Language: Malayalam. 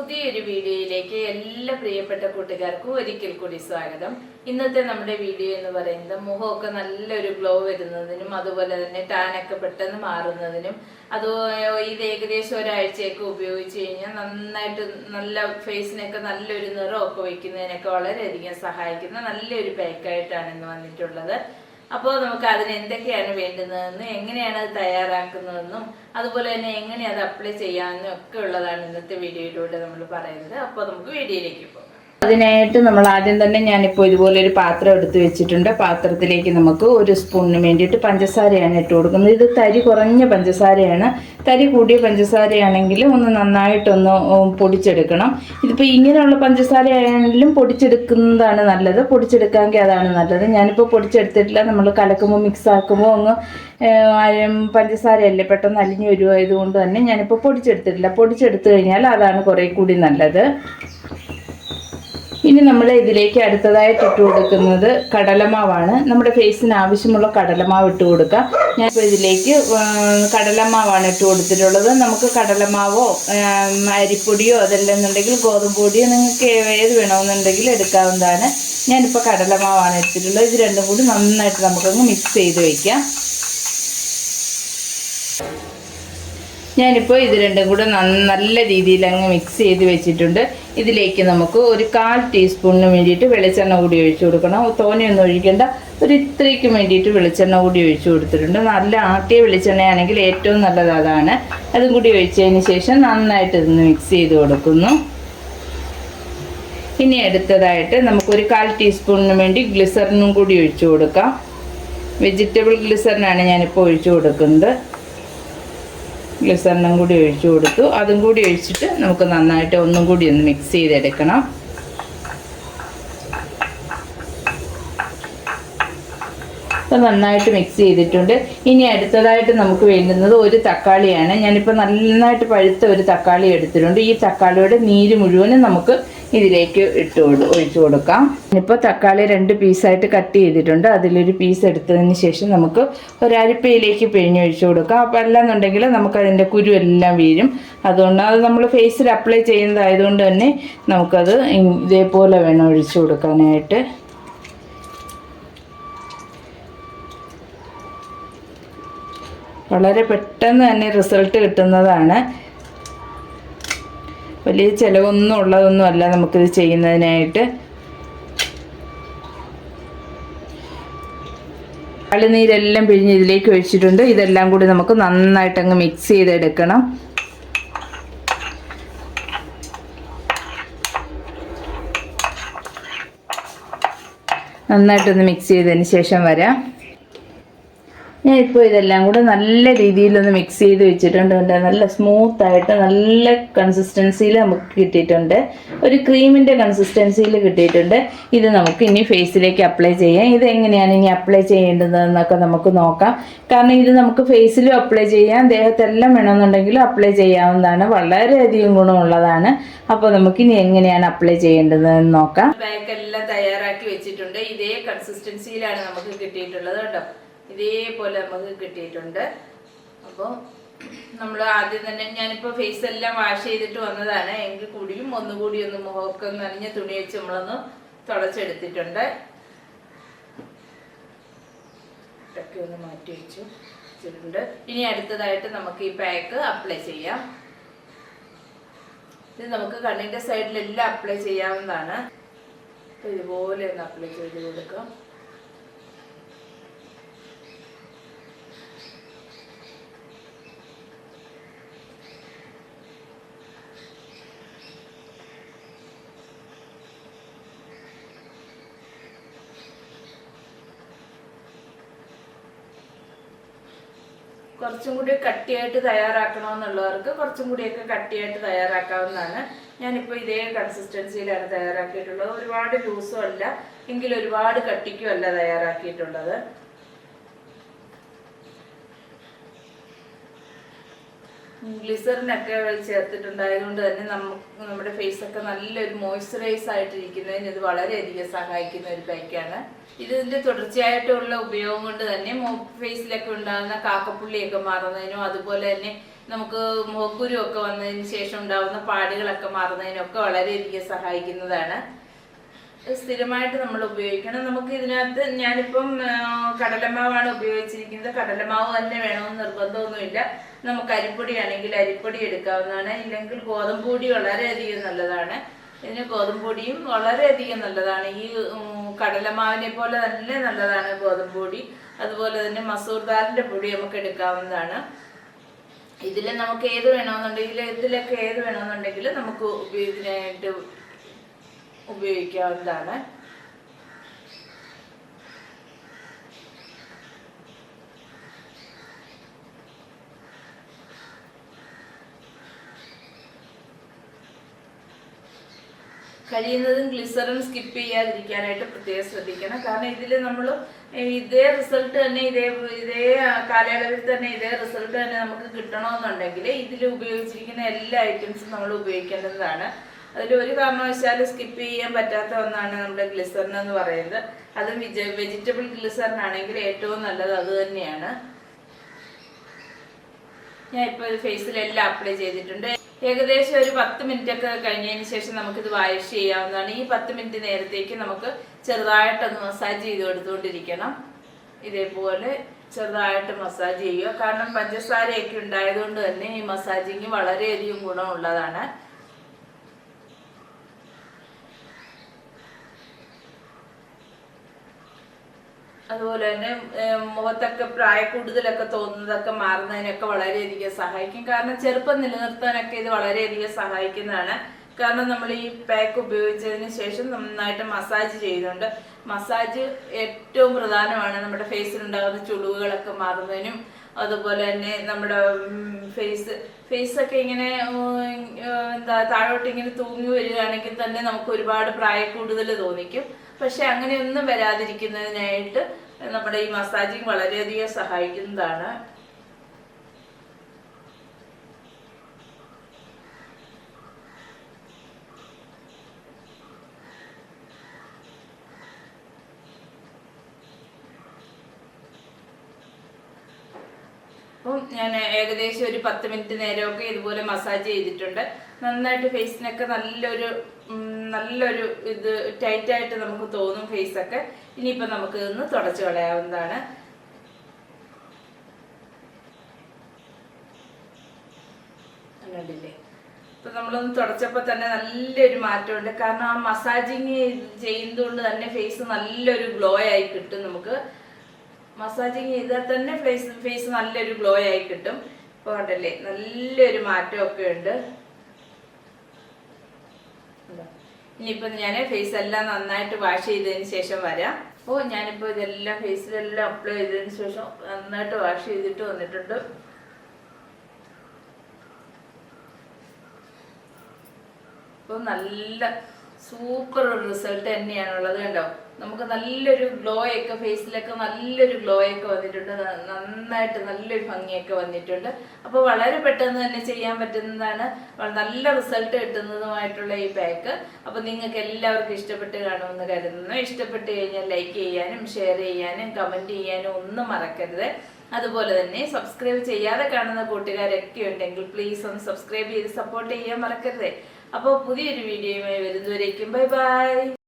പുതിയൊരു വീഡിയോയിലേക്ക് എല്ലാ പ്രിയപ്പെട്ട കൂട്ടുകാർക്കും ഒരിക്കൽ കൂടി സ്വാഗതം. ഇന്നത്തെ നമ്മുടെ വീഡിയോ എന്ന് പറയുന്നത് മുഖമൊക്കെ നല്ലൊരു ഗ്ലോ വരുന്നതിനും അതുപോലെ തന്നെ ടാനൊക്കെ പെട്ടെന്ന് മാറുന്നതിനും അത് ഇത് ഏകദേശം ഒരാഴ്ചയൊക്കെ ഉപയോഗിച്ച് കഴിഞ്ഞാൽ നന്നായിട്ട് നല്ല ഫേസിനൊക്കെ നല്ലൊരു നിറമൊക്കെ വയ്ക്കുന്നതിനൊക്കെ വളരെയധികം സഹായിക്കുന്ന നല്ലൊരു പാക്കായിട്ടാണ് ഇന്ന് വന്നിട്ടുള്ളത്. അപ്പോൾ നമുക്ക് അതിന് എന്തൊക്കെയാണ് വേണ്ടുന്നതെന്നും എങ്ങനെയാണ് അത് തയ്യാറാക്കുന്നതെന്നും അതുപോലെ തന്നെ എങ്ങനെ അത് അപ്ലൈ ചെയ്യാമെന്നും ഒക്കെ ഉള്ളതാണ് ഇന്നത്തെ വീഡിയോയിലൂടെ നമ്മൾ പറയുന്നത്. അപ്പോൾ നമുക്ക് വീഡിയോയിലേക്ക് പോകാം. അതിനായിട്ട് നമ്മൾ ആദ്യം തന്നെ ഞാനിപ്പോൾ ഇതുപോലെ ഒരു പാത്രം എടുത്ത് വെച്ചിട്ടുണ്ട്. പാത്രത്തിലേക്ക് നമുക്ക് ഒരു സ്പൂണിന് വേണ്ടിയിട്ട് പഞ്ചസാരയാണ് ഇട്ട് കൊടുക്കുന്നത്. ഇത് തരി കുറഞ്ഞ പഞ്ചസാരയാണ്. തരി കൂടിയ പഞ്ചസാരയാണെങ്കിൽ ഒന്ന് നന്നായിട്ടൊന്ന് പൊടിച്ചെടുക്കണം. ഇതിപ്പോൾ ഇങ്ങനെയുള്ള പഞ്ചസാര പൊടിച്ചെടുക്കുന്നതാണ് നല്ലത്. പൊടിച്ചെടുക്കാമെങ്കിൽ അതാണ് നല്ലത്. ഞാനിപ്പോൾ പൊടിച്ചെടുത്തിട്ടില്ല. നമ്മൾ കലക്കുമ്പോൾ മിക്സ് ആക്കുമ്പോൾ ഒന്ന് പഞ്ചസാരയല്ലേ പെട്ടെന്ന് അലിഞ്ഞു വരുമായതുകൊണ്ട് തന്നെ ഞാനിപ്പോൾ പൊടിച്ചെടുത്തിട്ടില്ല. പൊടിച്ചെടുത്തു കഴിഞ്ഞാൽ അതാണ് കുറേ കൂടി നല്ലത്. ഇനി നമ്മൾ ഇതിലേക്ക് അടുത്തതായിട്ട് ഇട്ട് കൊടുക്കുന്നത് കടലമാവാണ്. നമ്മുടെ ഫേസിന് ആവശ്യമുള്ള കടലമാവ് ഇട്ട് കൊടുക്കാം. ഞാനിപ്പോൾ ഇതിലേക്ക് കടലമാവാണ് ഇട്ട് കൊടുത്തിട്ടുള്ളത്. നമുക്ക് കടലമാവോ അരിപ്പൊടിയോ അരിപ്പൊടിയോ അതല്ലെന്നുണ്ടെങ്കിൽ ഗോതമ്പ് പൊടിയോ നിങ്ങൾക്ക് ഏത് വേണമെന്നുണ്ടെങ്കിൽ എടുക്കാവുന്നതാണ്. ഞാനിപ്പോൾ കടലമാവാണ് എടുത്തിട്ടുള്ളത്. ഇത് രണ്ടും കൂടി നന്നായിട്ട് നമുക്കങ്ങ് മിക്സ് ചെയ്ത് വയ്ക്കാം ഞാനിപ്പോൾ ഇത് രണ്ടും കൂടെ നല്ല രീതിയിൽ അങ്ങ് മിക്സ് ചെയ്ത് വെച്ചിട്ടുണ്ട്. ഇതിലേക്ക് നമുക്ക് ഒരു കാൽ ടീസ്പൂണിന് വേണ്ടിയിട്ട് വെളിച്ചെണ്ണ കൂടി ഒഴിച്ചു കൊടുക്കണം. തോനെയൊന്നും ഒഴിക്കേണ്ട. ഒരു ഇത്രയ്ക്ക് വേണ്ടിയിട്ട് വെളിച്ചെണ്ണ കൂടി ഒഴിച്ചു കൊടുത്തിട്ടുണ്ട്. നല്ല ആട്ടിയ വെളിച്ചെണ്ണയാണെങ്കിൽ ഏറ്റവും നല്ലത് അതാണ്. അതും കൂടി ഒഴിച്ചതിന് ശേഷം നന്നായിട്ട് ഇതൊന്ന് മിക്സ് ചെയ്ത് കൊടുക്കുന്നു. ഇനി അടുത്തതായിട്ട് നമുക്കൊരു കാൽ ടീസ്പൂണിന് വേണ്ടി ഗ്ലിസറിനും കൂടി ഒഴിച്ചു കൊടുക്കാം. വെജിറ്റബിൾ ഗ്ലിസറിനാണ് ഞാനിപ്പോൾ ഒഴിച്ചു കൊടുക്കുന്നത്. ഗ്ലിസറിനും കൂടി ഒഴിച്ചു കൊടുത്തു. അതും കൂടി ഒഴിച്ചിട്ട് നമുക്ക് നന്നായിട്ട് ഒന്നും കൂടി ഒന്ന് മിക്സ് ചെയ്തെടുക്കണം. അപ്പോൾ നന്നായിട്ട് മിക്സ് ചെയ്തിട്ടുണ്ട്. ഇനി അടുത്തതായിട്ട് നമുക്ക് വേണ്ടുന്നത് ഒരു തക്കാളിയാണ്. ഞാനിപ്പോൾ നന്നായിട്ട് പഴുത്ത ഒരു തക്കാളി എടുത്തിട്ടുണ്ട്. ഈ തക്കാളിയുടെ നീര് മുഴുവനും നമുക്ക് ഇതിലേക്ക് ഇട്ട് ഒഴിച്ചു കൊടുക്കാം. ഇപ്പോൾ തക്കാളി രണ്ട് പീസായിട്ട് കട്ട് ചെയ്തിട്ടുണ്ട്. അതിലൊരു പീസ് എടുത്തതിന് ശേഷം നമുക്ക് ഒരരിപ്പയിലേക്ക് പിഴിഞ്ഞൊഴിച്ചു കൊടുക്കാം. അപ്പോൾ അല്ലാന്നുണ്ടെങ്കിൽ നമുക്ക് അതിന്റെ കുരു എല്ലാം വീഴും. അതുകൊണ്ട് അത് നമ്മൾ ഫേസിൽ അപ്ലൈ ചെയ്യുന്നതായതുകൊണ്ട് തന്നെ നമുക്കത് ഇതേപോലെ വേണം ഒഴിച്ചു കൊടുക്കാനായിട്ട്. വളരെ പെട്ടെന്ന് തന്നെ റിസൾട്ട് കിട്ടുന്നതാണ്. വലിയ ചിലവൊന്നും ഉള്ളതൊന്നും അല്ല നമുക്കിത് ചെയ്യുന്നതിനായിട്ട്. കളിനീരെല്ലാം പിഴിഞ്ഞ് ഇതിലേക്ക് ഒഴിച്ചിട്ടുണ്ട്. ഇതെല്ലാം കൂടി നമുക്ക് നന്നായിട്ട് അങ്ങ് മിക്സ് ചെയ്തെടുക്കണം. നന്നായിട്ടൊന്ന് മിക്സ് ചെയ്തതിന് ശേഷം വരാം. ഞാനിപ്പോൾ ഇതെല്ലാം കൂടെ നല്ല രീതിയിലൊന്ന് മിക്സ് ചെയ്ത് വെച്ചിട്ടുണ്ട് നല്ല സ്മൂത്ത് ആയിട്ട് നല്ല കൺസിസ്റ്റൻസിയിൽ നമുക്ക് കിട്ടിയിട്ടുണ്ട്. ഒരു ക്രീമിന്റെ കൺസിസ്റ്റൻസിയിൽ കിട്ടിയിട്ടുണ്ട്. ഇത് നമുക്ക് ഇനി ഫേസിലേക്ക് അപ്ലൈ ചെയ്യാം. ഇത് എങ്ങനെയാണ് ഇനി അപ്ലൈ ചെയ്യേണ്ടതെന്നൊക്കെ നമുക്ക് നോക്കാം. കാരണം ഇത് നമുക്ക് ഫേസിലും അപ്ലൈ ചെയ്യാം. ദേഹത്തെല്ലാം വേണമെന്നുണ്ടെങ്കിലും അപ്ലൈ ചെയ്യാവുന്നതാണ്. വളരെയധികം ഗുണമുള്ളതാണ്. അപ്പോൾ നമുക്ക് ഇനി എങ്ങനെയാണ് അപ്ലൈ ചെയ്യേണ്ടതെന്ന് നോക്കാം. ബാഗ് എല്ലാം തയ്യാറാക്കി വെച്ചിട്ടുണ്ട്. ഇതേ കൺസിസ്റ്റൻസിയിലാണ് നമുക്ക് കിട്ടിയിട്ടുള്ളത് കേട്ടോ ഇതേപോലെ നമുക്ക് കിട്ടിയിട്ടുണ്ട്. അപ്പോൾ നമ്മൾ ആദ്യം തന്നെ ഞാനിപ്പോൾ ഫേസ് എല്ലാം വാഷ് ചെയ്തിട്ട് വന്നതാണ്. എങ്കിൽ കൂടിയും ഒന്നുകൂടി ഒന്ന് മുഖമൊക്കെ നനഞ്ഞ തുണി വെച്ച് നമ്മളൊന്ന് തുടച്ചെടുത്തിട്ടുണ്ട്. ഇതൊക്കെ ഒന്ന് മാറ്റി വെച്ചു. വെച്ചിട്ടുണ്ട്. ഇനി അടുത്തതായിട്ട് നമുക്ക് ഈ പാക്ക് അപ്ലൈ ചെയ്യാം. ഇത് നമുക്ക് കണ്ണിന്റെ സൈഡിലെല്ലാം അപ്ലൈ ചെയ്യാവുന്നതാണ്. ഇതുപോലെ ഒന്ന് അപ്ലൈ ചെയ്ത് കൊടുക്കാം. കുറച്ചും കൂടി കട്ടിയായിട്ട് തയ്യാറാക്കണമെന്നുള്ളവർക്ക് കുറച്ചും കൂടിയൊക്കെ കട്ടിയായിട്ട് തയ്യാറാക്കാവുന്നതാണ്. ഞാനിപ്പോൾ ഇതേ കൺസിസ്റ്റൻസിയിലാണ് തയ്യാറാക്കിയിട്ടുള്ളത്. ഒരുപാട് ലൂസും അല്ല എങ്കിലും ഒരുപാട് കട്ടിക്കും അല്ല തയ്യാറാക്കിയിട്ടുള്ളത്. ഗ്ലിസറിനൊക്കെ ചേർത്തിട്ടുണ്ടായതുകൊണ്ട് തന്നെ നമുക്ക് നമ്മുടെ ഫേസ് ഒക്കെ നല്ലൊരു മോയ്സ്ചറൈസ് ആയിട്ടിരിക്കുന്നതിന് ഇത് വളരെയധികം സഹായിക്കുന്ന ഒരു പാക്കാണ്. ഇതിന്റെ തുടർച്ചയായിട്ടുള്ള ഉപയോഗം കൊണ്ട് തന്നെ ഫേസിലൊക്കെ ഉണ്ടാകുന്ന കാക്കപ്പുള്ളിയൊക്കെ മാറുന്നതിനും അതുപോലെ തന്നെ നമുക്ക് മുഖക്കുരു ഒക്കെ വന്നതിന് ശേഷം ഉണ്ടാകുന്ന പാടുകളൊക്കെ മാറുന്നതിനൊക്കെ വളരെയധികം സഹായിക്കുന്നതാണ്. സ്ഥിരമായിട്ട് നമ്മൾ ഉപയോഗിക്കണം. നമുക്ക് ഇതിനകത്ത് ഞാനിപ്പം കടലമാവാണ് ഉപയോഗിച്ചിരിക്കുന്നത്. കടലമാവ് തന്നെ വേണമെന്ന് നിർബന്ധമൊന്നുമില്ല. നമുക്ക് അരിപ്പൊടി ആണെങ്കിൽ അരിപ്പൊടി എടുക്കാവുന്നതാണ്. ഇല്ലെങ്കിൽ ഗോതമ്പ് പൊടി വളരെയധികം നല്ലതാണ്. ഇതിന് ഗോതമ്പ് പൊടിയും വളരെയധികം നല്ലതാണ്. ഈ കടലമാവിനെ പോലെ തന്നെ നല്ലതാണ് ഗോതമ്പ് പൊടി അതുപോലെ തന്നെ മസൂർ ദാലിന്റെ പൊടി നമുക്ക് എടുക്കാവുന്നതാണ്. ഇതിൽ നമുക്ക് ഏത് വേണമെന്നുണ്ടെങ്കിൽ ഇതിലൊക്കെ ഏത് വേണമെന്നുണ്ടെങ്കിൽ നമുക്ക് ഇതിനായിട്ട് ഉപയോഗിക്കാവുന്നതാണ്. കഴിയുന്നതും ഗ്ലിസറിൻ സ്കിപ്പ് ചെയ്യാതിരിക്കാനായിട്ട് പ്രത്യേകം ശ്രദ്ധിക്കണം. കാരണം ഇതിൽ നമ്മൾ ഇതേ റിസൾട്ട് തന്നെ ഇതേ ഇതേ കാലയളവിൽ തന്നെ ഇതേ റിസൾട്ട് തന്നെ നമുക്ക് കിട്ടണമെന്നുണ്ടെങ്കിൽ ഇതിൽ ഉപയോഗിച്ചിരിക്കുന്ന എല്ലാ ഐറ്റംസും നമ്മൾ ഉപയോഗിക്കേണ്ടതാണ്. അതിൽ ഒരു കാരണവശാലും സ്കിപ്പ് ചെയ്യാൻ പറ്റാത്ത ഒന്നാണ് നമ്മുടെ ഗ്ലിസറിൻ എന്ന് പറയുന്നത്. അതും വെജിറ്റബിൾ ഗ്ലിസറിൻ ആണെങ്കിൽ ഏറ്റവും നല്ലത് അത് തന്നെയാണ്. ഞാൻ ഇപ്പോൾ ഫേസിലെല്ലാം അപ്ലൈ ചെയ്തിട്ടുണ്ട്. ഏകദേശം ഒരു പത്ത് മിനിറ്റ് ഒക്കെ കഴിഞ്ഞതിന് ശേഷം നമുക്കിത് വാഷ് ചെയ്യാവുന്നതാണ്. ഈ പത്ത് മിനിറ്റ് നേരത്തേക്ക് നമുക്ക് ചെറുതായിട്ടൊന്ന് മസാജ് ചെയ്ത് കൊടുത്തുകൊണ്ടിരിക്കണം. ഇതേപോലെ ചെറുതായിട്ട് മസാജ് ചെയ്യുക. കാരണം പഞ്ചസാരയൊക്കെ ഉണ്ടായതുകൊണ്ട് തന്നെ ഈ മസാജിങ് വളരെയധികം ഗുണമുള്ളതാണ്. അതുപോലെ തന്നെ മുഖത്തൊക്കെ പ്രായ കൂടുതലൊക്കെ തോന്നുന്നതൊക്കെ മാറുന്നതിനൊക്കെ വളരെയധികം സഹായിക്കും. കാരണം ചെറുപ്പം നിലനിർത്താനൊക്കെ ഇത് വളരെയധികം സഹായിക്കുന്നതാണ്. കാരണം നമ്മൾ ഈ പാക്ക് ഉപയോഗിച്ചതിന് ശേഷം നന്നായിട്ട് മസാജ് ചെയ്യുന്നുണ്ട് മസാജ് ഏറ്റവും പ്രധാനമാണ്. നമ്മുടെ ഫേസിലുണ്ടാകുന്ന ചുളിവുകളൊക്കെ മാറുന്നതിനും അതുപോലെ തന്നെ നമ്മുടെ ഫേസ് ഫേസ് ഒക്കെ ഇങ്ങനെ എന്താ താഴോട്ട് ഇങ്ങനെ തൂങ്ങി വരികയാണെങ്കിൽ തന്നെ നമുക്ക് ഒരുപാട് പ്രായ കൂടുതൽ തോന്നിക്കും. പക്ഷെ അങ്ങനെയൊന്നും വരാതിരിക്കുന്നതിനായിട്ട് നമ്മുടെ ഈ മസാജിങ് വളരെയധികം സഹായിക്കുന്നതാണ്. ഞാൻ ഏകദേശം ഒരു പത്ത് മിനിറ്റ് നേരമൊക്കെ ഇതുപോലെ മസാജ് ചെയ്തിട്ടുണ്ട്. നന്നായിട്ട് ഫേസിനൊക്കെ നല്ലൊരു നല്ലൊരു ഇത് ടൈറ്റായിട്ട് നമുക്ക് തോന്നും ഫേസൊക്കെ. ഇനിയിപ്പോൾ നമുക്ക് ഇന്ന് തുടച്ചു കളയാവുന്നതാണ്. കണ്ടില്ലേ? ഇപ്പൊ നമ്മളൊന്ന് തുടച്ചപ്പോൾ തന്നെ നല്ലൊരു മാറ്റമുണ്ട്. കാരണം ആ മസാജിങ് ചെയ്യുന്നതുകൊണ്ട് തന്നെ ഫേസ് നല്ലൊരു ഗ്ലോ ആയി കിട്ടും നമുക്ക്. മസാജിങ് ചെയ്താൽ തന്നെ ഫേസ് ഫേസ് നല്ലൊരു ഗ്ലോ ആയി കിട്ടും. ഇപ്പൊ കണ്ടല്ലേ? നല്ലൊരു മാറ്റമൊക്കെ ഉണ്ടോ? ഇനിയിപ്പോ ഞാൻ ഫേസ് എല്ലാം നന്നായിട്ട് വാഷ് ചെയ്തതിന് ശേഷം വരാം. അപ്പോൾ ഞാനിപ്പോൾ ഇതെല്ലാം ഫേസിലെല്ലാം അപ്ലൈ ചെയ്തതിന് ശേഷം നന്നായിട്ട് വാഷ് ചെയ്തിട്ട് വന്നിട്ടുണ്ട്. അപ്പോൾ നല്ല സൂപ്പർ റിസൾട്ട് തന്നെയാണ് ഉള്ളത് കണ്ടോ? നമുക്ക് നല്ലൊരു ഗ്ലോ ഒക്കെ ഫേസിലൊക്കെ നല്ലൊരു ഗ്ലോ ഒക്കെ വന്നിട്ടുണ്ട് നന്നായിട്ട് നല്ലൊരു ഭംഗിയൊക്കെ വന്നിട്ടുണ്ട്. അപ്പോൾ വളരെ പെട്ടെന്ന് തന്നെ ചെയ്യാൻ പറ്റുന്നതാണ്. നല്ല റിസൾട്ട് കിട്ടുന്നതുമായിട്ടുള്ള ഈ പാക്ക് അപ്പോൾ നിങ്ങൾക്ക് എല്ലാവർക്കും ഇഷ്ടപ്പെട്ട് കാണുമെന്ന് കരുതുന്നു. ഇഷ്ടപ്പെട്ട് കഴിഞ്ഞാൽ ലൈക്ക് ചെയ്യാനും ഷെയർ ചെയ്യാനും കമന്റ് ചെയ്യാനും ഒന്നും മറക്കരുത്. അതുപോലെ തന്നെ സബ്സ്ക്രൈബ് ചെയ്യാതെ കാണുന്ന കൂട്ടുകാരൊക്കെ ഉണ്ടെങ്കിൽ പ്ലീസ് ഒന്ന് സബ്സ്ക്രൈബ് ചെയ്ത് സപ്പോർട്ട് ചെയ്യാൻ മറക്കരുത്. അപ്പോൾ പുതിയൊരു വീഡിയോയുമായി വരുന്നവരേക്കും ബൈ ബൈ.